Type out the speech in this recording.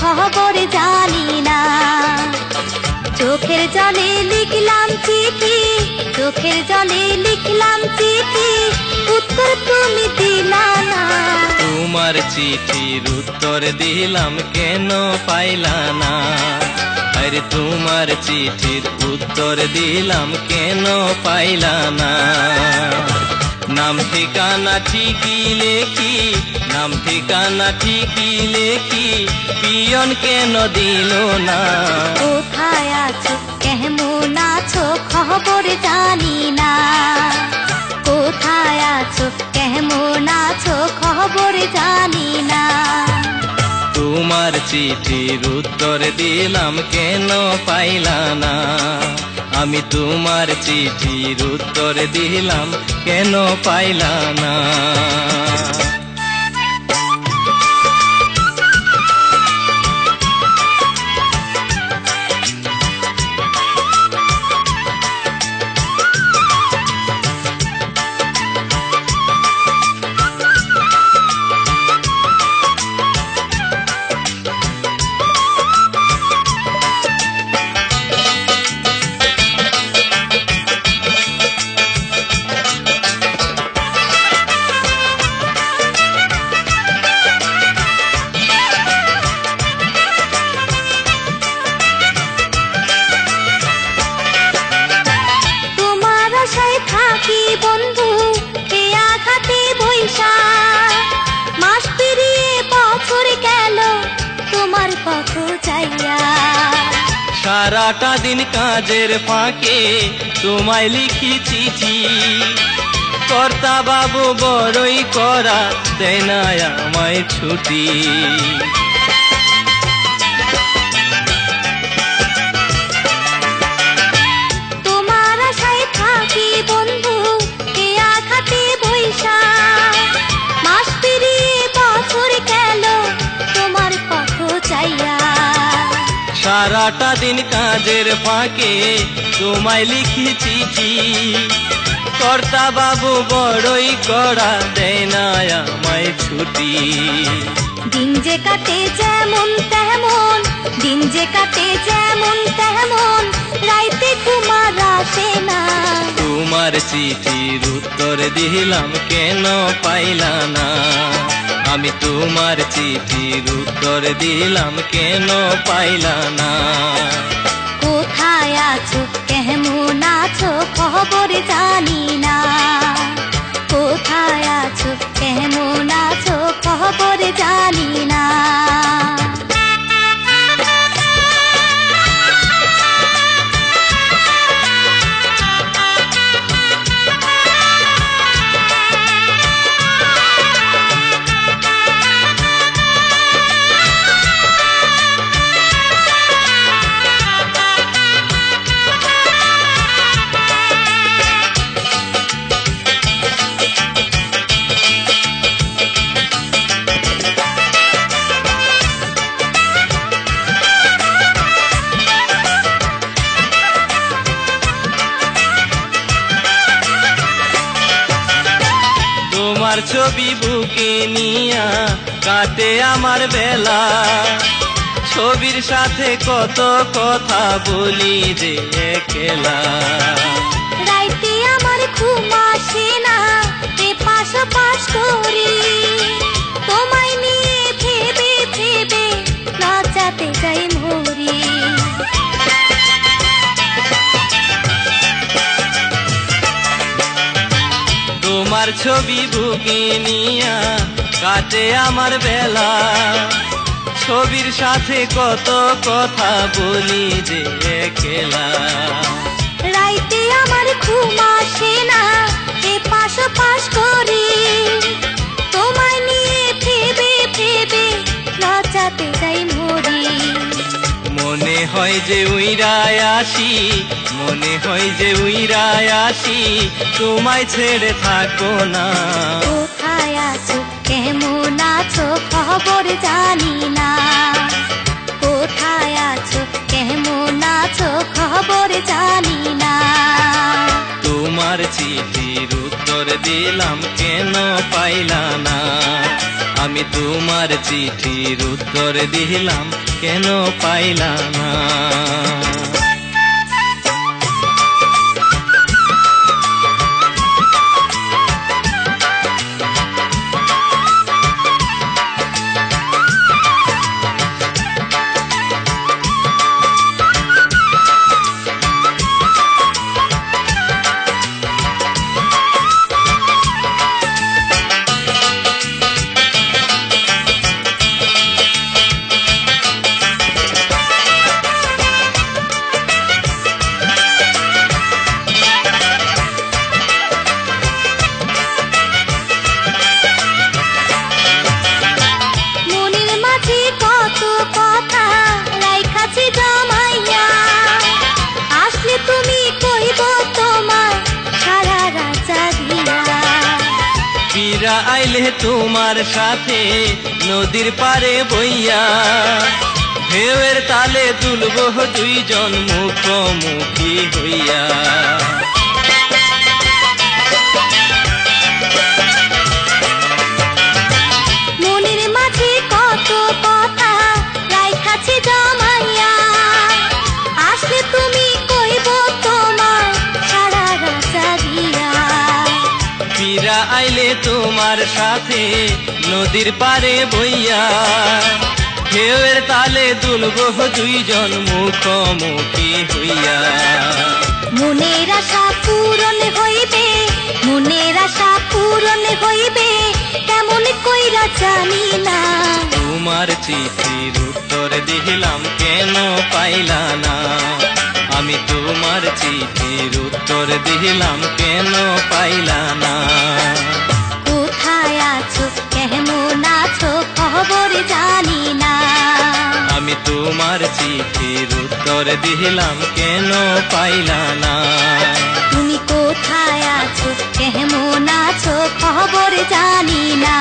খবর জানি না। চোখের জলে লিখলাম চিঠি, চোখের জলে লিখলাম চিঠি, উত্তর তুমি দিলা না। তোমার চিঠির উত্তর দিলাম কেন পাইলা না? আরে তোমার চিঠির উত্তর দিলাম কেন পাইলা না? নাম ঠিকানা ঠিকই লেখি নাম ঠিকানা ঠিকই লেখি। পিয়ন কেন দিল না? কোথায় আছো? কেমন আছো? খবর জানি না। কোথায় আছো? কেমন আছো? খবর জানি না। তোমার চিঠির উত্তর দিলাম কেন পাইলা না? আমি তোমার চিঠির উত্তর দিলাম কেন পাইলা না? পথ চাইয়া। সারাটা দিন কাজের ফাঁকে তোমায় লিখি চিঠি। কর্তা বাবু বড়ই করা দেয় না আমায় ছুটি। সারাটা দিন কাজের ফাঁকে তোমায় লিখি চিঠি কর্তা বাবু বড়ই করা দেয় না আমায় ছুটি। দিন যে কাটে যেমন তেমন দিন যে কাটে যেমন তেমন রাইতে ঘুমার আসে না। তোমার চিঠির উত্তর দিলাম কেন পাইলা না? আমি তোমার চিঠির উত্তর দিলাম, কেন পাইলা না? কোথায় আছো, কেমন আছো, খবর জানি না। কোথায় আছো, কেমন আছো, খবর জানি ছবি বুকে নিয়া কাটে আমার বেলা। ছবির সাথে কত কথা বলি যে খেলা রাইতে আমার ঘুম আসে না করি। তোমায় নিয়ে ছবি বুকে নিয়া কাটে আমার বেলা। ছবির সাথে কত কথা বলি যে খেলা রাইতে আমার ঘুম আসে না এ পাশ পাশ করি। মনে হয় যে উইরায় আসি মনে হয় যে উইরায় আসি তোমায় ছেড়ে থাকো না। কোথায় আছো কেমন আছো খবর জানি না। কোথায় আছো কেমন আছো খবর জানি না। তোমার চিঠির উত্তর দিলাম কেন পাইলা না? আমি তোমার চিঠির উত্তর দিলাম কেন পাইলাম না? আইলে তোমার সাথে নদীর পারে বইয়া। ঢেউয়ের তালে তুলব দুইজন মুখোমুখি হইয়া। তোমার সাথে নদীর পারে বইয়া ঢেউয়ের তালে তুলব দুইজন মুখোমুখি হইয়া। মনের আশা পূরণ হইবে মনের আশা পূরণ হইবে কেমন কইরা জানি না। তোমার চিঠির উত্তর দিলাম কেন পাইলা না? আমি তোমার চিঠির উত্তর দিলাম কেন পাইলা না? জানি না আমি তোমার চিঠির উত্তর দিলাম কেন পাইলা না? তুমি কোথায় আছো কেমন আছো খবর জানি না